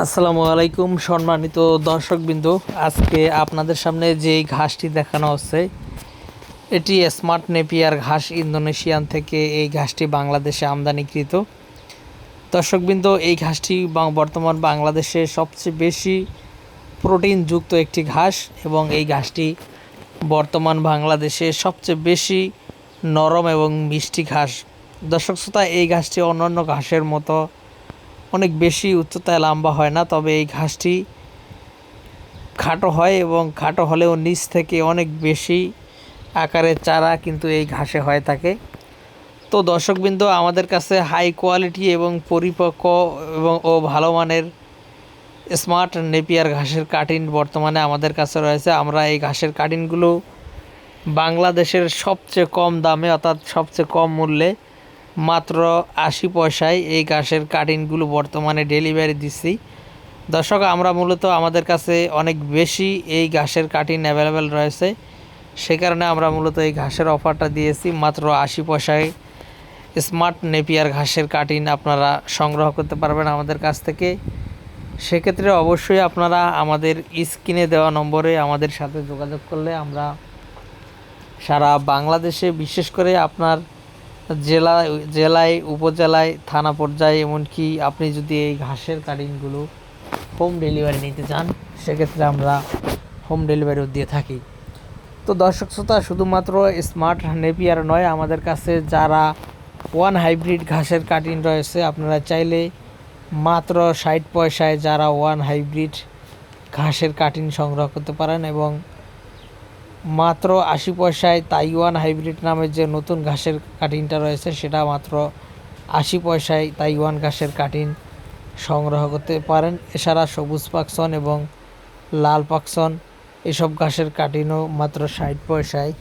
আসসালামু আলাইকুম সম্মানিত দর্শকবৃন্দ। আজকে আপনাদের সামনে যে ঘাসটি দেখানো হচ্ছে, এটি স্মার্ট নেপিয়ার ঘাস ইন্দোনেশিয়ান থেকে এই ঘাসটি বাংলাদেশে আমদানিকৃত। দর্শকবৃন্দ, এই ঘাসটি বর্তমান বাংলাদেশে সবচেয়ে বেশি প্রোটিনযুক্ত একটি ঘাস এবং এই ঘাসটি বর্তমান বাংলাদেশে সবচেয়ে বেশি নরম এবং মিষ্টি ঘাস। দর্শক শ্রোতা, এই ঘাসটি অন্যান্য ঘাসের মতো অনেক বেশি উচ্চতায় লম্বা হয় না, তবে এই ঘাসটি খাটো হয় এবং খাটো হলেও নিচ থেকে অনেক বেশি আকারের চারা কিন্তু এই ঘাসে হয়ে থাকে। তো দর্শকবৃন্দ, আমাদের কাছে হাই কোয়ালিটি এবং পরিপক্ক এবং ও ভালো মানের স্মার্ট নেপিয়ার ঘাসের কাটিন বর্তমানে আমাদের কাছে রয়েছে। আমরা এই ঘাসের কাটিনগুলো বাংলাদেশের সবচেয়ে কম দামে অর্থাৎ সবচেয়ে কম মূল্যে মাত্র আশি পয়সায় এই ঘাসের কাটিনগুলো বর্তমানে ডেলিভারি দিচ্ছি। দর্শক, আমরা মূলত আমাদের কাছে অনেক বেশি এই ঘাসের কাটিন অ্যাভেলেবেল রয়েছে। সে কারণে আমরা মূলত এই ঘাসের অফারটা দিয়েছি। মাত্র আশি পয়সায় স্মার্ট নেপিয়ার ঘাসের কাটিন আপনারা সংগ্রহ করতে পারবেন আমাদের কাছ থেকে। সেক্ষেত্রে অবশ্যই আপনারা আমাদের স্ক্রিনে দেওয়া নম্বরে আমাদের সাথে যোগাযোগ করলে আমরা সারা বাংলাদেশে বিশেষ করে আপনার জেলা, জেলায়, উপজেলায়, থানা পর্যায়ে, এমনকি আপনি যদি এই ঘাসের কাটিংগুলো হোম ডেলিভারি নিতে চান, সেক্ষেত্রে আমরা হোম ডেলিভারিও দিয়ে থাকি। তো দর্শক শ্রোতা, শুধুমাত্র স্মার্ট নেপিয়ার নয়, আমাদের কাছে যারা ওয়ান হাইব্রিড ঘাসের কাটিং রয়েছে, আপনারা চাইলে মাত্র ষাট পয়সায় যারা ওয়ান হাইব্রিড ঘাসের কাটিং সংগ্রহ করতে পারেন এবং মাত্র আশি পয়সায় তাইওয়ান হাইব্রিড নামের যে নতুন ঘাসের কাটিংটা রয়েছে, সেটা মাত্র আশি পয়সায় তাইওয়ান ঘাসের কাটিং সংগ্রহ করতে পারেন। এছাড়া সবুজ পাকসন এবং লাল পাকসন, এসব ঘাসের কাটিংও মাত্র ষাট পয়সায়